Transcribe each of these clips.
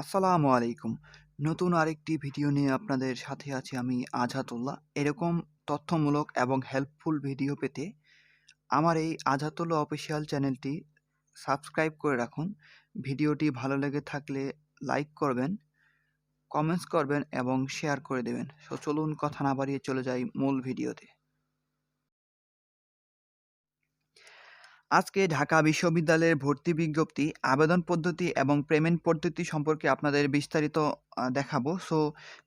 আসসালামু আলাইকুম। নতুন আরেকটি ভিডিও নিয়ে আপনাদের সাথে আছি আমি আজহাতুল্লাহ। এরকম তথ্যমূলক এবং হেল্পফুল ভিডিও পেতে আমার এই আজহাতুল্লাহ অফিসিয়াল চ্যানেলটি সাবস্ক্রাইব করে রাখুন। ভিডিওটি ভালো লেগে থাকলে লাইক করবেন, কমেন্টস করবেন এবং শেয়ার করে দেবেন। সো চলুন কথা না বাড়িয়ে চলে যাই মূল ভিডিওতে। আজকে ঢাকা বিশ্ববিদ্যালয়ের ভর্তি বিজ্ঞপ্তি, আবেদন পদ্ধতি এবং পেমেন্ট পদ্ধতি সম্পর্কে আপনাদের বিস্তারিত দেখাবো। সো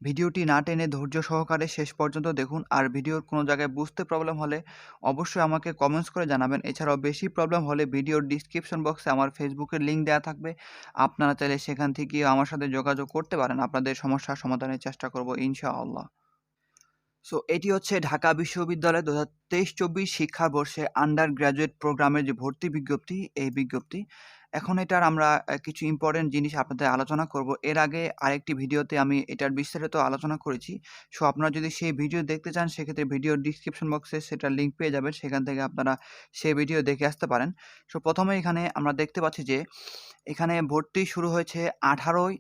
ভিডিওটি না টেনে ধৈর্য সহকারে শেষ পর্যন্ত দেখুন। আর ভিডিওর কোনো জায়গায় বুঝতে প্রবলেম হলে অবশ্যই আমাকে কমেন্টস করে জানাবেন। এছাড়াও বেশি প্রবলেম হলে ভিডিওর ডিসক্রিপশন বক্সে আমার ফেসবুকের লিঙ্ক দেওয়া থাকবে। আপনারা চাইলে সেখান থেকেও আমার সাথে যোগাযোগ করতে পারেন। আপনাদের সমস্যার সমাধানের চেষ্টা করব ইনশাআল্লাহ। সো এটি হচ্ছে ঢাকা বিশ্ববিদ্যালয় ২০২৩-২৪ শিক্ষাবর্ষে আন্ডার গ্র্যাজুয়েট প্রোগ্রামের যে ভর্তি বিজ্ঞপ্তি, এই বিজ্ঞপ্তি। এখন এটার আমরা কিছু ইম্পোর্টেন্ট জিনিস আপনাদের আলোচনা করব। এর আগে আরেকটি ভিডিওতে আমি এটার বিস্তারিত আলোচনা করেছি। সো আপনারা যদি সেই ভিডিও দেখতে চান সেক্ষেত্রে ভিডিও ডিসক্রিপশন বক্সে সেটার লিঙ্ক পেয়ে যাবেন। সেখান থেকে আপনারা সেই ভিডিও দেখে আসতে পারেন। সো প্রথমে এখানে আমরা দেখতে পাচ্ছি যে এখানে ভর্তি শুরু হয়েছে ১৮ই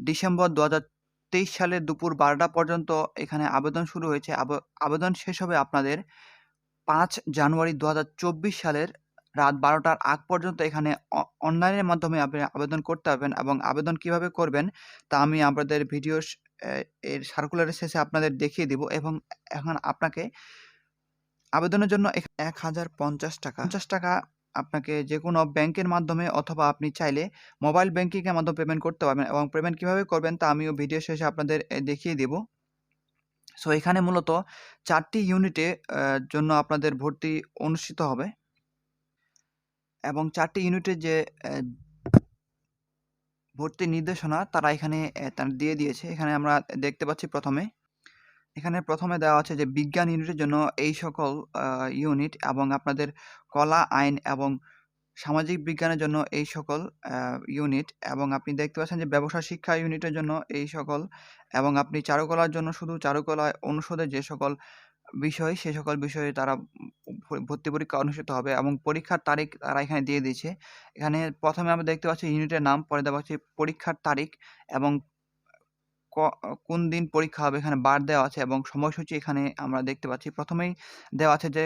ডিসেম্বর ২০২৩ সালের দুপুর ১২টা পর্যন্ত এখানে আবেদন শুরু হয়েছে। আব আবেদন শেষ হবে আপনাদের পাঁচ জানুয়ারি ২০২৪ সালের রাত ১২টার আগ পর্যন্ত এখানে অনলাইনের মাধ্যমে আপনি আবেদন করতে পারবেন এবং আবেদন কীভাবে করবেন তা আমি আপনাদের ভিডিও এর সার্কুলারের শেষে আপনাদের দেখিয়ে দিব এবং এখন আপনাকে আবেদনের জন্য এখ ৳১,০৫০ ৳৫০ আপনাকে যে কোনো ব্যাংকের মাধ্যমে অথবা আপনি চাইলে মোবাইল ব্যাংকিংয়ের মাধ্যমে পেমেন্ট করতে পারবেন এবং পেমেন্ট কীভাবে করবেন তা আমিও ভিডিও শেষে আপনাদের দেখিয়ে দিব। সো এখানে মূলত চারটি ইউনিটে জন্য আপনাদের ভর্তি অনুষ্ঠিত হবে। এবং ৪ টি ইউনিটের যে, এ, ভর্তি নির্দেশনা তারা এখানে দিয়ে দিয়েছে। এখানে আমরা দেখতে পাচ্ছি প্রথমে এখানে প্রথমে দেওয়া আছে যে বিজ্ঞান ইউনিটের জন্য এই সকল ইউনিট এবং আপনাদের কলা, আইন এবং সামাজিক বিজ্ঞানের জন্য এই সকল ইউনিট এবং আপনি দেখতে পাচ্ছেন যে ব্যবসা শিক্ষা ইউনিটের জন্য এই সকল এবং আপনি চারুকলার জন্য শুধু চারুকলা অনুষদের যে সকল বিষয় সে সকল বিষয়ে তারা ভর্তি পরীক্ষা অনুষ্ঠিত হবে এবং পরীক্ষার তারিখ তারা এখানে দিয়ে দিয়েছে। এখানে প্রথমে আমরা দেখতে পাচ্ছি ইউনিটের নাম, পরে দেওয়া হচ্ছে পরীক্ষার তারিখ এবং ক কোন দিন পরীক্ষা হবে এখানে বার দেওয়া আছে এবং সময়সূচি এখানে আমরা দেখতে পাচ্ছি। প্রথমেই দেওয়া আছে যে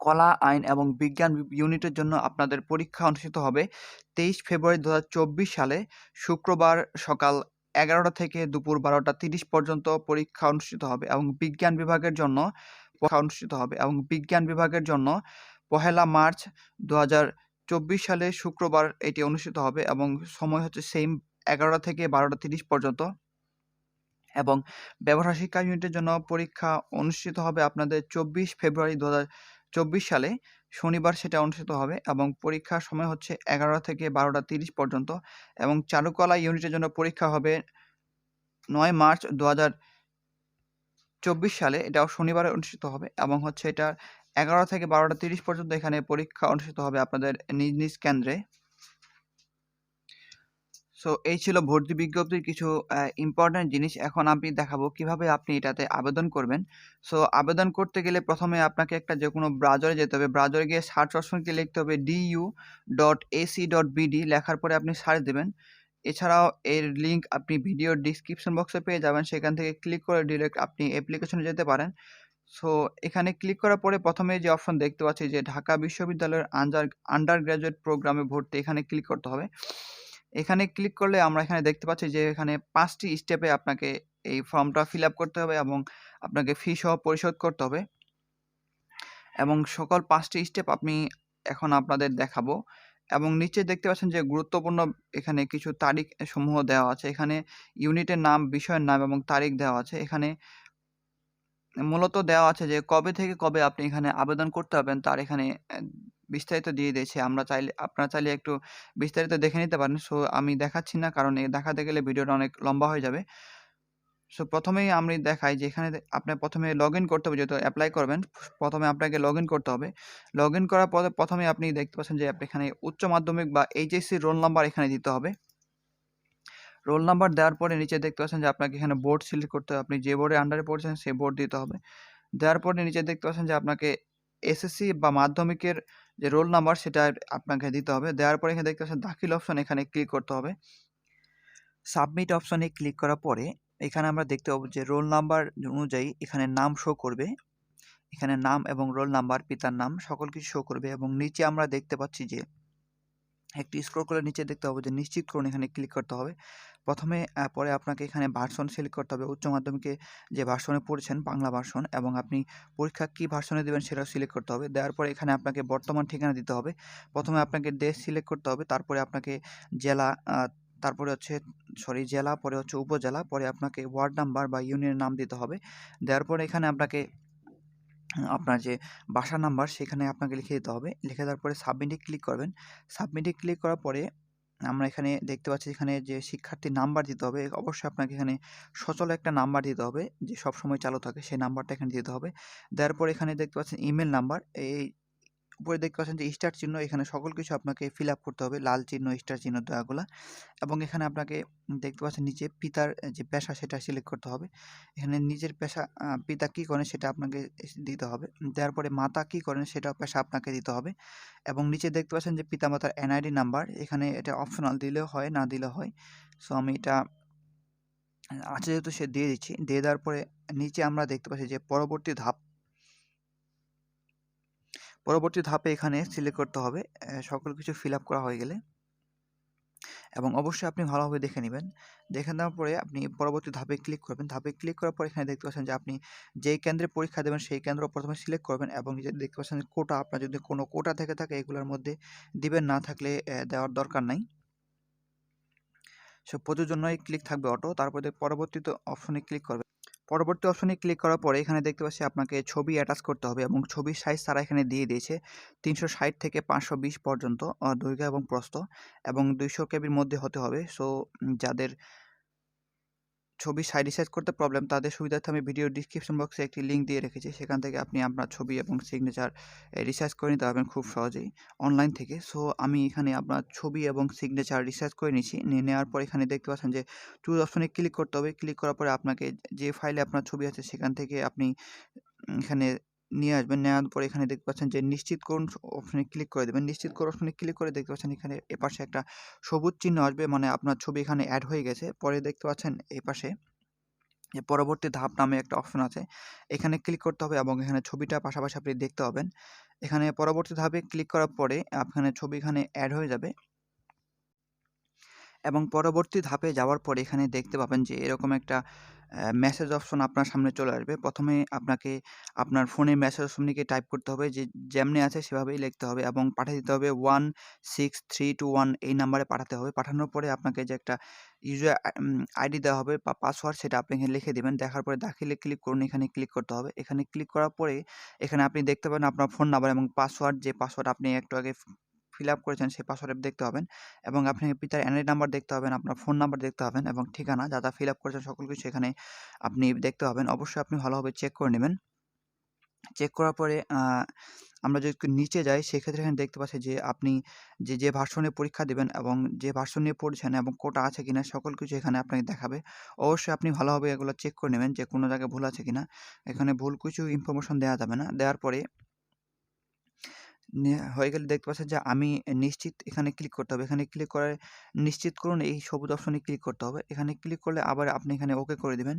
কলা, আইন এবং বিজ্ঞান ইউনিটের জন্য আপনাদের পরীক্ষা অনুষ্ঠিত হবে ২৩ ফেব্রুয়ারি ২০২৪ সালে শুক্রবার সকাল ১১টা থেকে দুপুর ১২টা ৩০ পর্যন্ত পরীক্ষা অনুষ্ঠিত হবে এবং বিজ্ঞান বিভাগের জন্য পরীক্ষা অনুষ্ঠিত হবে এবং বিজ্ঞান বিভাগের জন্য পহেলা মার্চ ২০২৪ সালে শুক্রবার এটি অনুষ্ঠিত হবে এবং সময় হচ্ছে সেইম ১১টা থেকে ১২টা ৩০ পর্যন্ত। এবং ব্যবসা শিক্ষা ইউনিটের জন্য পরীক্ষা অনুষ্ঠিত হবে আপনাদের ২৪ ফেব্রুয়ারি ২০২৪ সালে শনিবার সেটা অনুষ্ঠিত হবে এবং পরীক্ষার সময় হচ্ছে ১১টা থেকে ১২টা ৩০ পর্যন্ত এবং চারুকলা ইউনিটের জন্য পরীক্ষা হবে নয় মার্চ ২০২৪ সালে এটাও শনিবারে অনুষ্ঠিত হবে এবং হচ্ছে এটা ১১টা থেকে ১২টা ৩০ পর্যন্ত এখানে পরীক্ষা অনুষ্ঠিত হবে আপনাদের নিজ, নিজ কেন্দ্রে। সো এই ছিল ভর্তি বিজ্ঞপ্তির কিছু আ ইম্পোর্টেন্ট জিনিস। এখন আমি দেখাবো কীভাবে আপনি এটাতে আবেদন করবেন। সো আবেদন করতে গেলে প্রথমে আপনাকে একটা যে কোনো ব্রাউজারে যেতে হবে। ব্রাউজারে গিয়ে সার্চ অপশনে গিয়ে লিখতে হবে DU dot AC dot du.ac.bd লেখার পরে আপনি সার্চ দিবেন। এছাড়াও এর লিঙ্ক আপনি ভিডিওর ডিসক্রিপশন বক্সে পেয়ে যাবেন। সেখান থেকে ক্লিক করে ডিরেক্ট আপনি অ্যাপ্লিকেশনে যেতে পারেন। সো এখানে ক্লিক করার পরে প্রথমে যে অপশন দেখতে পাচ্ছি যে ঢাকা বিশ্ববিদ্যালয়ের আন্ডার আন্ডার গ্র্যাজুয়েট প্রোগ্রামে ভর্তি এখানে ক্লিক করতে হবে। এখানে ক্লিক করলে আমরা এখানে দেখতে পাচ্ছি যে এখানে পাঁচটি স্টেপে আপনাকে এই ফর্মটা ফিল করতে হবে এবং আপনাকে ফি সহ পরিশোধ করতে হবে। এবং সকল পাঁচটি স্টেপ আপনি এখন আপনাদের দেখাবো এবং নিচে দেখতে পাচ্ছেন যে গুরুত্বপূর্ণ এখানে কিছু তারিখ সমূহ দেওয়া আছে। এখানে ইউনিটের নাম, বিষয়ের নাম এবং তারিখ দেওয়া আছে। এখানে মূলত দেওয়া আছে যে কবে থেকে কবে আপনি এখানে আবেদন করতে পারবেন তার এখানে বিস্তারিত দিয়ে দিয়েছে। আমরা চাইলে, আপনারা চাইলে একটু বিস্তারিত দেখে নিতে পারেন। সো, আমি দেখাচ্ছি না কারণ দেখাতে গেলে ভিডিওটা অনেক লম্বা হয়ে যাবে। সো, প্রথমেই আমি দেখাই যে এখানে আপনার প্রথমে লগইন করতে হবে, যেহেতু অ্যাপ্লাই করবেন। প্রথমে আপনাকে লগইন করতে হবে। লগইন করার পরে প্রথমেই আপনি দেখতে পাচ্ছেন যে আপনি এখানে উচ্চ মাধ্যমিক বা এইচএসসি রোল নাম্বার এখানে দিতে হবে। রোল নাম্বার দেওয়ার পরে নিচে দেখতে পাচ্ছেন যে আপনাকে এখানে বোর্ড সিলেক্ট করতে হবে। আপনি যে বোর্ডের আন্ডারে পড়ছেন, সেই বোর্ড দিতে হবে। দেওয়ার পরে নিচে দেখতে পাচ্ছেন যে আপনাকে এসএসসি বা মাধ্যমিকের যে রোল নাম্বার সেটা আপনাকে দিতে হবে। দেওয়ার পরে এখানে দেখতে পাচ্ছেন দাখিল অপশন এখানে ক্লিক করতে হবে। সাবমিট অপশনে ক্লিক করার পরে এখানে আমরা দেখতে পাবো যে রোল নাম্বার অনুযায়ী এখানে নাম শো করবে এখানে নাম এবং রোল নাম্বার পিতার নাম, সকল কিছু শো করবে এবং নিচে আমরা দেখতে পাচ্ছি যে একটি স্ক্রল করে নিচে দেখতে হবে যে নিশ্চিত করুন এখানে ক্লিক করতে হবে। প্রথমে পরে আপনাকে এখানে ভার্সন সিলেক্ট করতে হবে। উচ্চ মাধ্যমিকে যে ভার্সনে পড়েছেন, বাংলা ভার্সন এবং আপনি পরীক্ষা কী ভার্সনে দেবেন সেটাও সিলেক্ট করতে হবে। দেওয়ার পরে এখানে আপনাকে বর্তমান ঠিকানা দিতে হবে। প্রথমে আপনাকে দেশ সিলেক্ট করতে হবে, তারপরে আপনাকে জেলা তারপরে হচ্ছে সরি জেলা, পরে হচ্ছে উপজেলা, পরে আপনাকে ওয়ার্ড নাম্বার বা ইউনিয়নের নাম দিতে হবে। দেওয়ার পরে এখানে আপনাকে আপনার যে বাসা নাম্বার সেখানে আপনাকে লিখে দিতে হবে। লিখে দেওয়ার পরে সাবমিটে ক্লিক করবেন। সাবমিটে ক্লিক করার পরে আমরা এখানে দেখতে পাচ্ছি এখানে যে শিক্ষার্থীর নাম্বার দিতে হবে। অবশ্যই আপনাকে এখানে সচল একটা নাম্বার দিতে হবে যে সবসময় চালু থাকে। সেই নাম্বারটা এখানে দিতে হবে। দেওয়ার পরে এখানে দেখতে পাচ্ছেন ইমেল নাম্বার এই উপরে দেখতে পাচ্ছেন যে স্টার চিহ্ন এখানে সকল কিছু আপনাকে ফিল আপ করতে হবে। লাল চিহ্ন স্টার চিহ্ন দেওয়াগুলা এবং এখানে আপনাকে দেখতে পাচ্ছেন নিচে পিতার যে পেশা সেটা সিলেক্ট করতে হবে। এখানে নিজের পেশা পিতা কী করেন সেটা আপনাকে দিতে হবে। দেওয়ার পরে মাতা কী করেন সেটা পেশা আপনাকে দিতে হবে। এবং নিচে দেখতে পাচ্ছেন যে পিতামাতার এনআইডি নাম্বার এখানে এটা অপশনাল দিলেও হয়, না দিলেও হয়। সো আমি এটা আছে যেহেতু সে দিয়ে দিচ্ছি। দিয়ে দেওয়ার পরে নিচে আমরা দেখতে পাচ্ছি যে পরবর্তী ধাপ পরবর্তী ধাপে এখানে সিলেক্ট করতে হবে সকল কিছু ফিল আপ করা হয়ে গেলে। এবং অবশ্যই আপনি ভালোভাবে দেখে নেবেন। দেখে নেওয়ার পরে আপনি পরবর্তী ধাপে ক্লিক করবেন। ধাপে ক্লিক করার পর এখানে দেখতে পাচ্ছেন যে আপনি যেই কেন্দ্রে পরীক্ষা দেবেন, সেই কেন্দ্র প্রথমে সিলেক্ট করবেন এবং দেখতে পাচ্ছেন কোটা আপনার যদি কোনো কোটা থেকে থাকে, এগুলোর মধ্যে দিবেন, না থাকলে দেওয়ার দরকার নাই। সো প্রযোজনায় ক্লিক থাকবে অটো তারপরে পরবর্তীতে অপশনে ক্লিক করবে পরবর্তী অপশনে ক্লিক করার পরে এখানে দেখতে পাচ্ছি আপনাকে ছবি অ্যাটাচ করতে হবে এবং ছবির সাইজ তারা এখানে দিয়ে দিয়েছে তিনশো ষাট থেকে পাঁচশো বিশ পর্যন্ত দৈর্ঘ্য এবং প্রস্থ এবং দুইশো কেবির মধ্যে হতে হবে। সো যাদের ছবি সাইড সাইজ করতে প্রবলেম তাদের সুবিধার্থে আমি ভিডিও ডিসক্রিপশন বক্সে একটি লিঙ্ক দিয়ে রেখেছি। সেখান থেকে আপনি আপনার ছবি এবং সিগনেচার রিসার্চ করে নিতে পারবেন খুব সহজেই অনলাইন থেকে। সো আমি এখানে আপনার ছবি এবং সিগনেচার রিসার্চ করে নিয়েছি। নিয়ে নেওয়ার পর এখানে দেখতে পাচ্ছেন যে চুজ অপশনে ক্লিক করতে হবে। ক্লিক করার পরে আপনাকে যে ফাইলে আপনার ছবি আছে, সেখান থেকে আপনি এখানে নিয়ে আসবেন। নেওয়ার পরে এখানে দেখতে পাচ্ছেন যে নিশ্চিত করুন অপশনে ক্লিক করে দেবেন। নিশ্চিত করুন অপশনে ক্লিক করে দেখতে পাচ্ছেন এখানে এপাশে একটা সবুজ চিহ্ন আসবে। মানে আপনার ছবি এখানে অ্যাড হয়ে গেছে। পরে দেখতে পাচ্ছেন এই পাশে যে পরবর্তী ধাপ নামে একটা অপশন আছে। এখানে ক্লিক করতে হবে এবং এখানে ছবিটা পাশাপাশি আপনি দেখতে পাবেন। এখানে পরবর্তী ধাপে ক্লিক করার পরে আপনার ছবি এখানে অ্যাড হয়ে যাবে। এবং পরবর্তী ধাপে যাওয়ার পরে এখানে দেখতে পাবেন যে এরকম একটা মেসেজ অপশন আপনার সামনে চলে আসবে। প্রথমে আপনাকে আপনার ফোনে মেসেজ অপশনটিকে টাইপ করতে হবে যে যেমনি আছে সেভাবেই লিখতে হবে এবং পাঠিয়ে দিতে হবে one six three two one এই নাম্বারে পাঠাতে হবে। পাঠানোর পরে আপনাকে যে একটা ইউজার আইডি দেওয়া হবে বা পাসওয়ার্ড সেটা আপনি এখানে লিখে দেবেন। দেখার পরে দাখিলে ক্লিক করুন, এখানে ক্লিক করতে হবে। এখানে ক্লিক করার পরে এখানে আপনি দেখতে পাবেন আপনার ফোন নাম্বার এবং পাসওয়ার্ড যে পাসওয়ার্ড আপনি একটু আগে ফিল আপ করেছেন সেই পাসওয়ার্ড দেখতে পাবেন এবং আপনি পিতার এনআই নাম্বার দেখতে পাবেন আপনার ফোন নাম্বার দেখতে পাবেন এবং ঠিকানা যা যা ফিল আপ করেছেন সকল কিছু এখানে আপনি দেখতে পাবেন। অবশ্যই আপনি ভালোভাবে চেক করে নেবেন। চেক করার পরে আমরা যদি একটু নিচে যাই সেক্ষেত্রে এখানে দেখতে পাচ্ছি যে আপনি যে যে ভার্সনে পরীক্ষা দেবেন এবং যে ভার্সন নিয়ে পড়ছেন এবং কোটা আছে কিনা সকল কিছু এখানে আপনাকে দেখাবে। অবশ্যই আপনি ভালোভাবে এগুলো চেক করে নেবেন যে কোনো জায়গায় ভুল আছে কিনা। এখানে ভুল কিছু ইনফরমেশন দেওয়া যাবে না। দেওয়ার পরে হয়ে গেলে দেখতে পাচ্ছেন যে, আমি নিশ্চিত এখানে ক্লিক করতে হবে। এখানে ক্লিক করে নিশ্চিত করুন এই সবুজ অপশনে ক্লিক করতে হবে। এখানে ক্লিক করলে আবার আপনি এখানে ওকে করে দেবেন।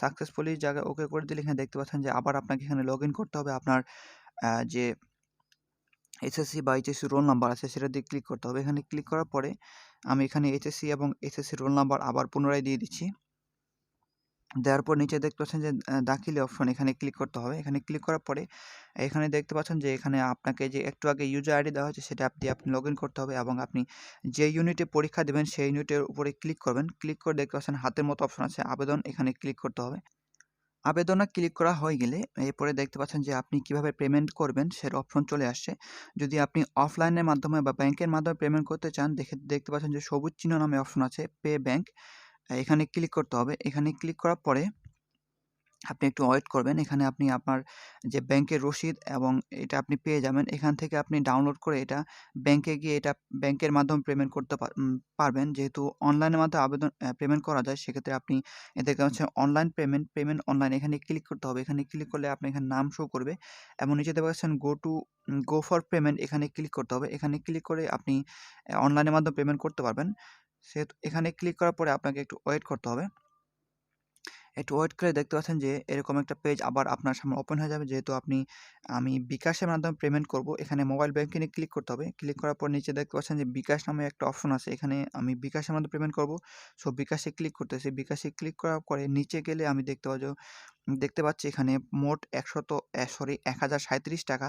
সাকসেসফুলি জায়গায় ওকে করে দিলে এখানে দেখতে পাচ্ছেন যে, আবার আপনাকে এখানে লগ করতে হবে। আপনার যে এসএসসি বা এইচএসসি রোল নাম্বার আছে সেটা দিয়ে ক্লিক করতে হবে। এখানে ক্লিক করার পরে আমি এখানে এইচএসসি এবং এসএসসি রোল নাম্বার আবার পুনরায় দিয়ে দিচ্ছি। দেওয়ার পর নিচে দেখতে পাচ্ছেন যে দাখিলে অপশন এখানে ক্লিক করতে হবে। এখানে ক্লিক করার পরে এখানে দেখতে পাচ্ছেন যে, এখানে আপনাকে যে, একটু আগে ইউজার আইডি দেওয়া হয়েছে, সেটা আপনি আপনি লগ করতে হবে এবং আপনি যে ইউনিটে পরীক্ষা দেবেন, সেই ইউনিটের উপরে ক্লিক করবেন। ক্লিক করে দেখতে পাচ্ছেন হাতের মতো অপশন আছে, আবেদন এখানে ক্লিক করতে হবে। আবেদনে ক্লিক করা হয়ে গেলে এরপরে দেখতে পাচ্ছেন যে, আপনি কীভাবে পেমেন্ট করবেন, সের অপশন চলে আসছে। যদি আপনি অফলাইনের মাধ্যমে বা ব্যাংকের মাধ্যমে পেমেন্ট করতে চান, দেখে, দেখতে পাচ্ছেন যে, সবুজ চিহ্ন নামে অপশন আছে পে ব্যাংক এখানে ক্লিক করতে হবে। এখানে ক্লিক করার পরে আপনি একটু ওয়েট করবেন। এখানে আপনি আপনার যে ব্যাংকের রসিদ এবং এটা আপনি পেয়ে যাবেন। এখান থেকে আপনি ডাউনলোড করে এটা ব্যাংকে গিয়ে এটা ব্যাংকের মাধ্যমে পেমেন্ট করতে পার- পারবেন। যেহেতু অনলাইনের মাধ্যমে আবেদন পেমেন্ট করা যায়, সেক্ষেত্রে আপনি এদেরকে হচ্ছে অনলাইন পেমেন্ট পেমেন্ট অনলাইন এখানে ক্লিক করতে হবে। এখানে ক্লিক করলে আপনি এখানে নাম শো করবে এবং নিচে দেখতে পাচ্ছেন go to go for payment এখানে ক্লিক করতে হবে। এখানে ক্লিক করে আপনি অনলাইনের মাধ্যমে পেমেন্ট করতে পারবেন। সে এখানে ক্লিক করার পরে আপনাকে একটু ওয়েট করতে হবে। একটু ওয়েট করে দেখতে পাচ্ছেন যে এরকম একটা পেজ আবার আপনার সামনে ওপেন হয়ে যাবে। যেহেতু আপনি, আমি বিকাশের মাধ্যমে পেমেন্ট করব, এখানে মোবাইল ব্যাঙ্কিংয়ে ক্লিক করতে হবে। ক্লিক করার পর নিচে দেখতে পাচ্ছেন যে বিকাশ নামে একটা অপশন আছে। এখানে আমি বিকাশের মাধ্যমে পেমেন্ট করব। সো বিকাশে ক্লিক করতেছি। বিকাশে ক্লিক করার পরে নিচে গেলে আমি দেখতে পাচ্ছি দেখতে পাচ্ছি এখানে মোট একশত সরি এক হাজার সাঁত্রিশ টাকা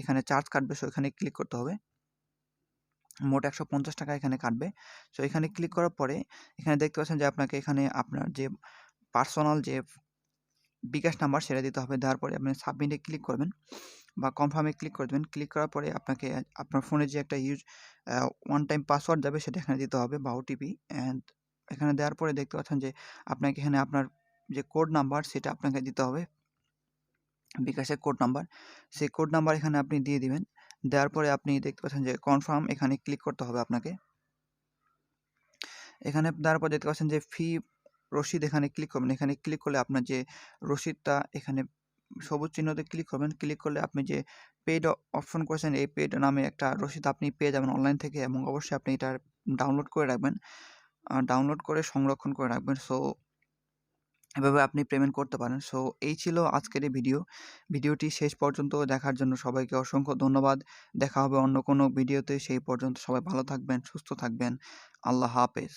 এখানে চার্জ কাটবে। সো এখানে ক্লিক করতে হবে। মোট একশো পঞ্চাশ টাকা এখানে কাটবে। সো এখানে ক্লিক করার পরে এখানে দেখতে পাচ্ছেন যে আপনাকে এখানে আপনার যে পার্সোনাল যে বিকাশ নাম্বার সেটা দিতে হবে। দেওয়ার পরে আপনি সাবমিটে ক্লিক করবেন বা কনফার্মে ক্লিক করে দেবেন। ক্লিক করার পরে আপনাকে আপনার ফোনে যে একটা ইউজ ওয়ান টাইম পাসওয়ার্ড যাবে সেটা এখানে দিতে হবে বা ওটিপি অ্যান্ড এখানে দেওয়ার পরে দেখতে পাচ্ছেন যে আপনাকে এখানে আপনার যে কোড নাম্বার সেটা আপনাকে দিতে হবে। বিকাশের কোড নাম্বার সেই কোড নাম্বার এখানে আপনি দিয়ে দিবেন। দেওয়ার পরে আপনি দেখতে পাচ্ছেন যে কনফার্ম এখানে ক্লিক করতে হবে আপনাকে। এখানে দেওয়ার পর দেখতে পাচ্ছেন যে ফি রসিদ এখানে ক্লিক করবেন। এখানে ক্লিক করলে আপনার যে রসিদটা এখানে সবুজ চিহ্নতে ক্লিক করবেন। ক্লিক করলে আপনি যে পেড অপশন করেছেন, এই পেড নামে একটা রসিদ আপনি পেয়ে যাবেন অনলাইন থেকে এবং অবশ্যই আপনি এটা ডাউনলোড করে রাখবেন। ডাউনলোড করে সংরক্ষণ করে রাখবেন। সো এভাবে আপনি পেমেন্ট করতে পারেন। সো, এই ছিল আজকের ভিডিও। ভিডিওটি শেষ পর্যন্ত দেখার জন্য সবাইকে অসংখ্য ধন্যবাদ। দেখা হবে অন্য কোনো ভিডিওতে। সেই পর্যন্ত সবাই ভালো থাকবেন, সুস্থ থাকবেন। আল্লাহ হাফেজ।